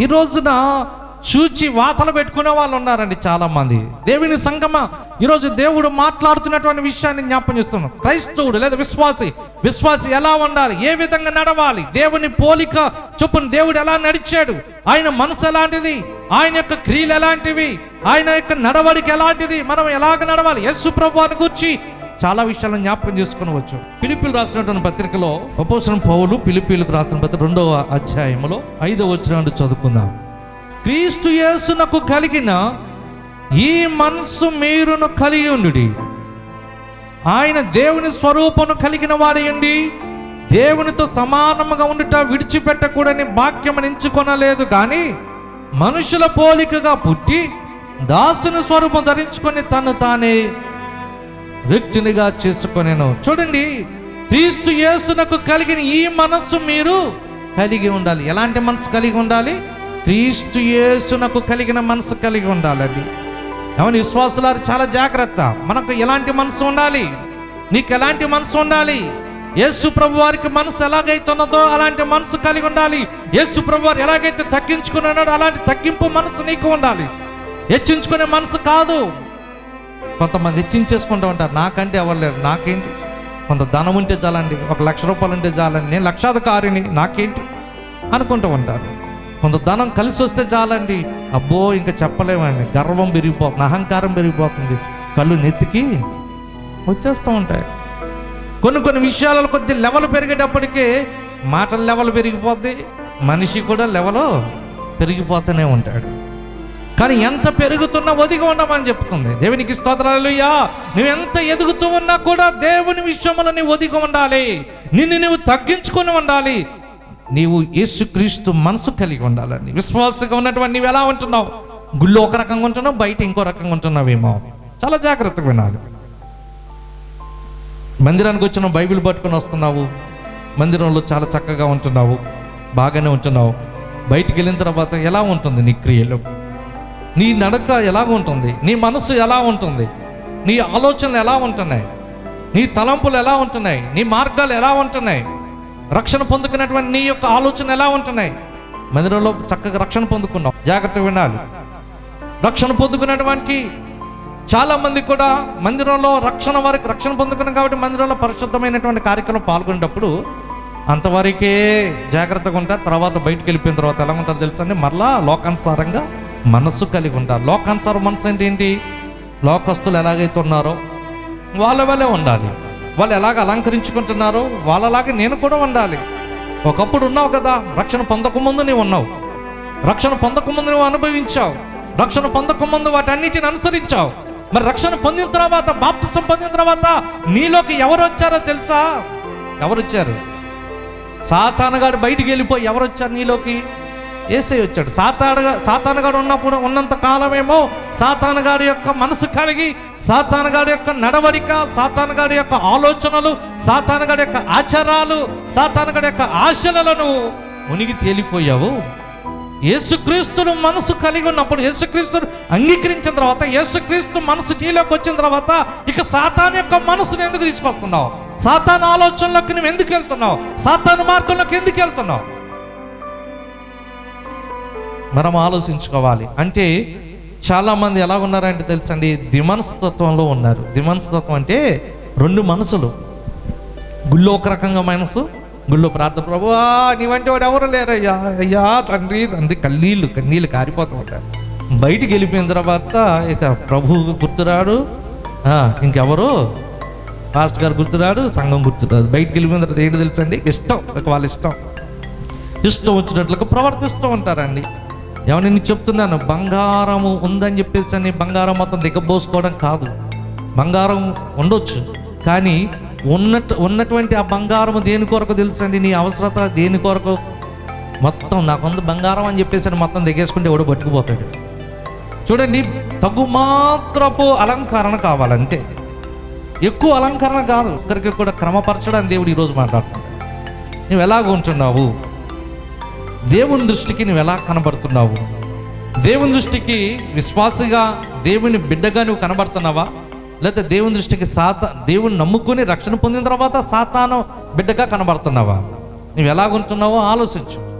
ఈ రోజున చూచి వాతలు పెట్టుకునే వాళ్ళు ఉన్నారండి చాలా మంది దేవుని సంగమ ఈరోజు దేవుడు మాట్లాడుతున్నటువంటి విషయాన్ని జ్ఞాపం చేస్తున్నాం క్రైస్తవుడు లేదా విశ్వాసి విశ్వాసి ఎలా ఉండాలి? ఏ విధంగా నడవాలి? దేవుని పోలిక చొప్పున దేవుడు ఎలా నడిచాడు? ఆయన మనసు ఎలాంటిది? ఆయన యొక్క క్రియలు ఎలాంటివి? ఆయన యొక్క నడవడిక ఎలాంటిది? మనం ఎలాగ నడవాలి? యస్సు ప్రభువాని గురించి చాలా విషయాలను జ్ఞాపకం చేసుకునవచ్చు. పిలిపిలు రాసినటువంటి పత్రికలో అపోసరం పౌలు పిలిపిలకు రాసిన పత్రిక రెండవ అధ్యాయంలో ఐదవ వచ్చిన చదువుకుందాం. క్రీస్తు యేసునకు కలిగిన ఈ మనస్సు మీరును కలిగి ఉండుడి. ఆయన దేవుని స్వరూపము కలిగిన వాడయండి దేవునితో సమానముగా ఉండుట విడిచిపెట్టకూడని భాగ్యము ఎంచుకొనలేదు కానీ మనుషుల పోలికగా పుట్టి దాసుని స్వరూపం ధరించుకొని తను తానే వ్యక్తినిగా చేసుకొనేను. చూడండి క్రీస్తు యేసునకు కలిగిన ఈ మనస్సు మీరు కలిగి ఉండాలి. ఎలాంటి మనసు కలిగి ఉండాలి? క్రీస్తు యేసునకు కలిగిన మనసు కలిగి ఉండాలండి. అవును విశ్వాసులారు చాలా జాగ్రత్త. మనకు ఎలాంటి మనసు ఉండాలి? నీకు ఎలాంటి మనసు ఉండాలి? యేసు ప్రభు వారికి మనసు ఎలాగైతే ఉన్నదో అలాంటి మనసు కలిగి ఉండాలి. యేసు ప్రభు వారు ఎలాగైతే తగ్గించుకున్నాడో అలాంటి తగ్గింపు మనసు నీకు ఉండాలి. హెచ్చించుకునే మనసు కాదు. కొంతమంది హెచ్చించేసుకుంటూ ఉంటారు. నాకంటే ఎవరు లేరు. నాకేంటి? కొంత ధనం ఉంటే చాలండి. ఒక లక్ష రూపాయలు ఉంటే చాలండి. నేను లక్షాధికారిని. నాకేంటి? అనుకుంటూ ఉంటారు. కొంత ధనం కలిసి వస్తే చాలండి. అబ్బో ఇంకా చెప్పలేమండి. గర్వం పెరిగిపోతుంది అహంకారం పెరిగిపోతుంది. కళ్ళు నెత్తికి వచ్చేస్తూ ఉంటాయి. కొన్ని కొన్ని విషయాలలో కొద్ది లెవెల్ పెరిగేటప్పటికే మాటల లెవెల్ పెరిగిపోద్ది. మనిషి కూడా లెవెల్ పెరిగిపోతూనే ఉంటాడు. కానీ ఎంత పెరుగుతున్నా ఒదిగి ఉండమని చెప్తుంది. దేవునికి స్తోత్రాలుయ్యా నువ్వు ఎంత ఎదుగుతూ ఉన్నా కూడా దేవుని విషయంలో నీవు ఒదిగి ఉండాలి. నిన్ను నువ్వు తగ్గించుకొని ఉండాలి. నీవు యేసుక్రీస్తు మనసు కలిగి ఉండాలని. విశ్వాసంగా ఉన్నటువంటి నువ్వు ఎలా ఉంటున్నావు? గుళ్ళో ఒక రకంగా ఉంటున్నావు బయట ఇంకో రకంగా ఉంటున్నావేమో. చాలా జాగ్రత్తగా వినాలి. మందిరానికి వచ్చిన బైబిల్ పట్టుకొని వస్తున్నావు. మందిరంలో చాలా చక్కగా ఉంటున్నావు. బాగానే ఉంటున్నావు. బయటికి వెళ్ళిన తర్వాత ఎలా ఉంటుంది నీ క్రియలు? నీ నడక ఎలా ఉంటుంది? నీ మనసు ఎలా ఉంటుంది? నీ ఆలోచనలు ఎలా ఉంటున్నాయి? నీ తలంపులు ఎలా ఉంటున్నాయి? నీ మార్గాలు ఎలా ఉంటున్నాయి? రక్షణ పొందుకున్నటువంటి నీ యొక్క ఆలోచన ఎలా ఉంటున్నాయి? మందిరంలో చక్కగా రక్షణ పొందుకున్నావు జాగ్రత్తగా వినాలి. రక్షణ పొందుకున్నటువంటి చాలా మంది కూడా మందిరంలో రక్షణ వారికి రక్షణ పొందుకున్నాం కాబట్టి మందిరంలో పరిశుద్ధమైనటువంటి కార్యక్రమం పాల్గొనేటప్పుడు అంతవరకే జాగ్రత్తగా ఉంటారు. తర్వాత బయటకు వెళ్ళిపోయిన తర్వాత ఎలా ఉంటారు తెలుసా అండి? మరలా లోకానుసారంగా మనస్సు కలిగి ఉండాలి. లోకానుసార మనసు అంటే ఏంటి? లోకస్తులు ఎలాగైతే ఉన్నారో వాళ్ళ వల్లే ఉండాలి. వాళ్ళు ఎలాగ అలంకరించుకుంటున్నారో వాళ్ళలాగే నేను కూడా ఉండాలి. ఒకప్పుడు ఉన్నావు కదా రక్షణ పొందకముందు నీవు ఉన్నావు. రక్షణ పొందకముందు నువ్వు అనుభవించావు. రక్షణ పొందకముందు వాటన్నిటిని అనుసరించావు. మరి రక్షణ పొందిన తర్వాత బాప్తిసం పొందిన తర్వాత నీలోకి ఎవరు వచ్చారో తెలుసా? ఎవరు వచ్చారు? సాతానగాడు బయటికి వెళ్ళిపోయి ఎవరు వచ్చారు నీలోకి? ఏసై వచ్చాడు. సాతానుగా సాతానగాడు ఉన్నప్పుడు ఉన్నంత కాలమేమో సాతానుగాడి యొక్క మనసు కలిగి సాతానుగాడి యొక్క నడవడిక సాతానుగాడి యొక్క ఆలోచనలు సాతానుగాడి యొక్క ఆచారాలు సాతానగాడి యొక్క ఆశలను మునిగి తేలిపోయావు. యేసుక్రీస్తును మనసు కలిగి ఉన్నప్పుడు యేసుక్రీస్తును అంగీకరించిన తర్వాత యేసుక్రీస్తు మనసు నీలోకి వచ్చిన తర్వాత ఇక సాతాన్ యొక్క మనసును ఎందుకు తీసుకొస్తున్నావు? సాతాన్ ఆలోచనలోకి నువ్వు ఎందుకు వెళ్తున్నావు? సాతాను మార్గంలోకి ఎందుకు వెళ్తున్నావు? మనం ఆలోచించుకోవాలి. అంటే చాలామంది ఎలా ఉన్నారంటే తెలుసండి ద్విమనస్తత్వంలో ఉన్నారు. ద్విమనస్తత్వం అంటే రెండు మనసులు. గుళ్ళో ఒక రకంగా మనసు గుళ్ళో ప్రార్థన. ప్రభువా నీవంటే వాడు ఎవరు లేరయ్యా? అయ్యా తండ్రి తండ్రి కన్నీళ్ళు కన్నీళ్ళు కారిపోతూ ఉంటారు. బయటికి వెళ్ళిపోయిన తర్వాత ఇక ప్రభువు గుర్తురాడు. ఇంకెవరు? పాస్ట్ గారు గుర్తురాడు సంఘం గుర్తురాదు. బయటికి వెళ్ళిపోయిన తర్వాత ఏంటి తెలుసండి? ఇష్టం ఇక వాళ్ళ ఇష్టం. ఇష్టం వచ్చినట్లుగా ప్రవర్తిస్తూ ఉంటారండి. ఏమని నేను చెప్తున్నాను బంగారము ఉందని చెప్పేసి అని బంగారం మొత్తం దిగబోసుకోవడం కాదు. బంగారం ఉండొచ్చు కానీ ఉన్నట్టు ఉన్నటువంటి ఆ బంగారం దేని కొరకు తెలుసండి నీ అవసరత దేని కొరకు? మొత్తం నాకుంది బంగారం అని చెప్పేసి అని మొత్తం దిగేసుకుంటే ఎవడు పట్టుకుపోతాడు చూడండి తగు మాత్రపు అలంకరణ కావాలంతే. ఎక్కువ అలంకరణ కాదు ఒకరికి కూడా క్రమపరచడానికి దేవుడు ఈరోజు మాట్లాడుతున్నాడు. నువ్వు ఎలాగ ఉంటున్నావు? దేవుని దృష్టికి నువ్వు ఎలా కనబడుతున్నావు? దేవుని దృష్టికి విశ్వాసిగా దేవుని బిడ్డగా నువ్వు కనబడుతున్నావా? లేకపోతే దేవుని దృష్టికి సాత దేవుని నమ్ముకుని రక్షణ పొందిన తర్వాత సాతాను బిడ్డగా కనబడుతున్నావా? నువ్వు ఎలాగుంటున్నావో ఆలోచించు.